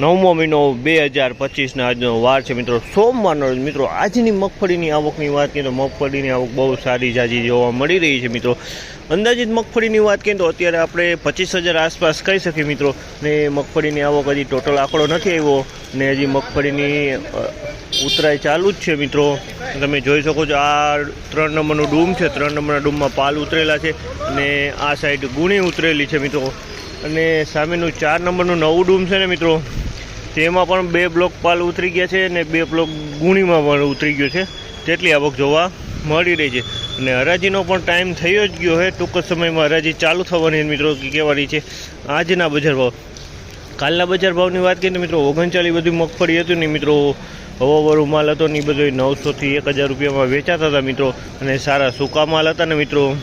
નવમો મહિનો બે હજાર પચીસના આજનો વાર છે મિત્રો. સોમવારનો મિત્રો, આજની મગફળીની આવકની વાત કરીએ તો મગફળીની આવક બહુ સારી જાજી જોવા મળી રહી છે મિત્રો. અંદાજિત મગફળીની વાત કરીએ તો અત્યારે આપણે પચીસ હજાર આસપાસ કહી શકીએ મિત્રો. ને મગફળીની આવક હજી ટોટલ આંકડો નથી આવ્યો ને હજી મગફળીની ઉતરાય ચાલુ જ છે મિત્રો. તમે જોઈ શકો છો આ ત્રણ નંબરનું ડૂમ છે. ત્રણ નંબરના ડૂમમાં પાલ ઉતરેલા છે અને આ સાઈડ ગુણી ઉતરેલી છે મિત્રો. અને સામેનું ચાર નંબરનું નવું ડૂમ છે ને મિત્રો. તેમાં પણ બે બ્લોક પાલ ઉતરી ગયા છે અને બે બ્લોક ગુણીમાં પણ ઉતરી ગયો છે. તેટલી આવક જોવા મળી રહી છે. અને હરાજીનો પણ ટાઈમ થયો જ ગયો છે. ટૂંક જ સમયમાં હરાજી ચાલુ થવાની મિત્રો કહેવાની છે. આજના બજાર ભાવ. કાલના બજાર ભાવની વાત કરીએ તો મિત્રો, ઓગણચાલીસ બધી મગફળી હતી ને મિત્રો, હવાવાળું માલ હતો ને એ બધો નવસોથી એક હજાર રૂપિયામાં વેચાતા હતા મિત્રો. અને સારા સૂકા માલ હતા ને મિત્રો.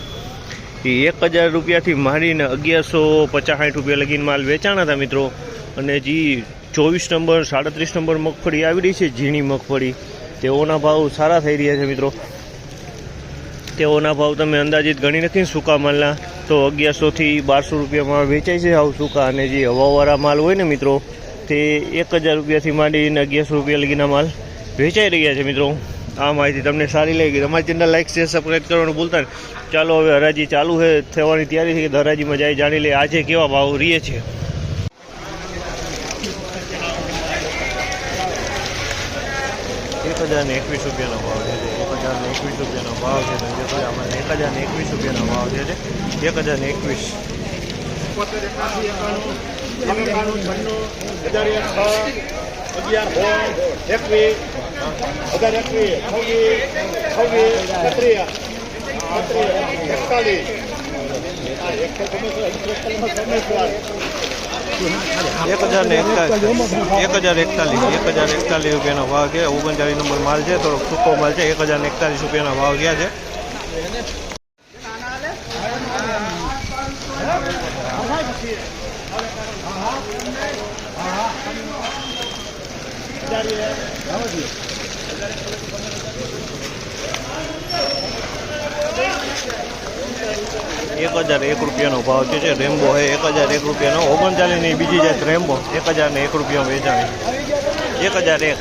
એ એક હજાર રૂપિયાથી માંડીને અગિયારસો પચાસ સાઠ રૂપિયા લગીને માલ વેચાણા હતા મિત્રો. અને જે ચોવીસ નંબર, સાડત્રીસ નંબર મગફળી આવી રહી છે, ઝીણી મગફળી. તેઓના ભાવ સારા થઈ રહ્યા છે, મિત્રો. તેઓના ભાવ તમે અંદાજિત ગણી નથી સૂકા માલના. તો અગિયારસોથી બારસો રૂપિયામાં વેચાય છે આવું સૂકા અને જે હવાવાળા માલ હોય ને, મિત્રો, તે એક હજાર રૂપિયાથી માંડીને અગિયારસો રૂપિયા લગીના માલ વેચાઈ રહ્યા છે, મિત્રો. આ માહિતી તમને સારી લાગી અમારી ચેનલ લાઈક, શેર સબસ્ક્રાઈબ કરવાનું ભૂલતા ચાલો, હવે હરાજી ચાલુ છે થવાની તૈયારી છે કે હરાજીમાં જાય, જાણી લે, આજે કેવા ભાવ રહીએ છે એક હજાર ને એકવીસ રૂપિયાનો ભાવ છે એક હજાર ને એકવીસ રૂપિયાનો ભાવ છે તો જે આપણે એક હજાર ને એકવીસ રૂપિયાનો ભાવ છે એક હજાર ને એકવીસ એકતાલીસ એક હજાર ને એકતાલીસ. એક હજાર એકતાલીસ. એક હજાર એકતાલીસ રૂપિયાનો ભાવ છે. ઓગણચાલીસ નંબર માલ છે. થોડોક સૂકો માલ છે. એક હજાર એકતાલીસ રૂપિયાના ભાવ ગયા છે. એક હજાર એક રૂપિયાનો ભાવ છે જે રેમ્બો છે. એક હજાર એક રૂપિયાનો. ઓગણચાલીસની બીજી જાત રેમ્બો, એક હજાર ને એક રૂપિયા વેચાણી. એક હજાર એક.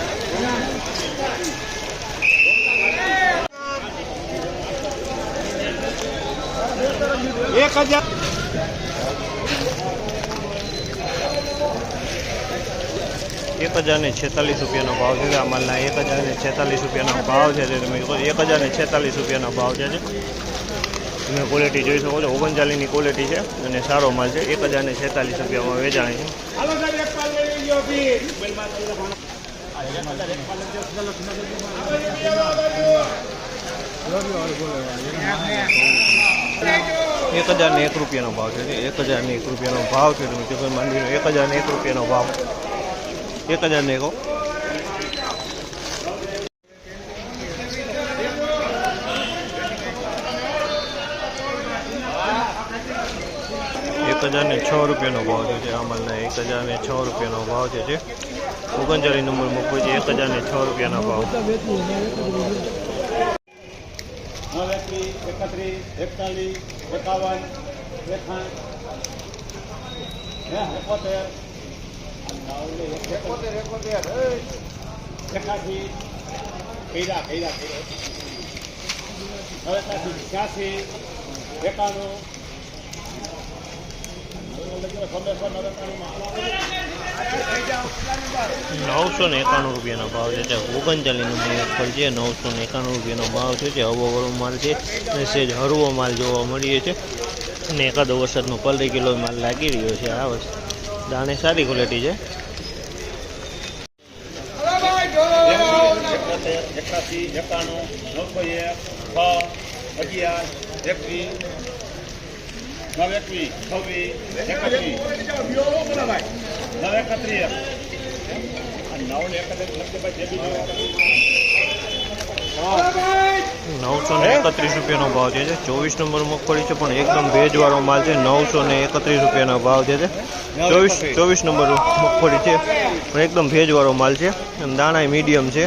એક હજાર એક હજાર ને છેતાલીસ રૂપિયાનો ભાવ છે. આ માલના એક હજાર ને છેતાલીસ રૂપિયાનો ભાવ છે. જે તમે કહો એક હજાર ને છેતાલીસ રૂપિયાનો ભાવ છે. જે તમે ક્વોલિટી જોઈ શકો છો. ઓગણચાલીસની ક્વોલિટી છે અને સારો માલ છે. એક હજારને છેતાલીસ રૂપિયામાં વેચાણી છે. એક પાલ લઈ લેજો બી. એક હજાર ને એક રૂપિયાનો ભાવ છે એક હજાર ને એક રૂપિયાનો ભાવ છે. તમે માંડવીનો એક હજાર ને એક રૂપિયાનો ભાવ. એક હજાર ને એકો એક હજાર ને છ રૂપિયાનો ભાવ છે. અમલને એક હજાર ને છ રૂપિયાનો ભાવ છે જે. ઓગણચાલીસ નંબર મૂકવો છે. એક હજાર ને છ રૂપિયાનો ભાવ. એકત્રીસ એકતાલીસ એકાવન એકોતેર એકોતેર એકોતેર છ્યાસી, એકાણું નવસો ને એકાણું રૂપિયાનો ભાવ છે. ઓગણચાલીસનો મગફળ છે. નવસો ને એકાણું રૂપિયાનો ભાવ છે. જે હવાવાળો માલ છે. અને સેજ હળવો માલ જોવા મળીએ છે. અને એકાદો વરસાદનો પલરી કિલો માલ લાગી રહ્યો છે. આ વર્ષ દાણે સારી ક્વોલિટી છે. એકાસી, એકાણું નવસો એક છ, અગિયાર, એકવીસ નવ એકવીસ છવ્વીસ એકત્રીસ નવ એકત્રીસ નવ ને એકત્રીસ નવસો ને એકત્રીસ રૂપિયાનો ભાવ છે, ચોવીસ નંબર મગફળી છે, પણ એકદમ ભેજવાળો માલ છે, નવસો ને એકત્રીસ રૂપિયાનો ભાવ છે. ચોવીસ ચોવીસ નંબર મગફળી છે, પણ એકદમ ભેજવાળો માલ છે, અને દાણા મીડિયમ છે.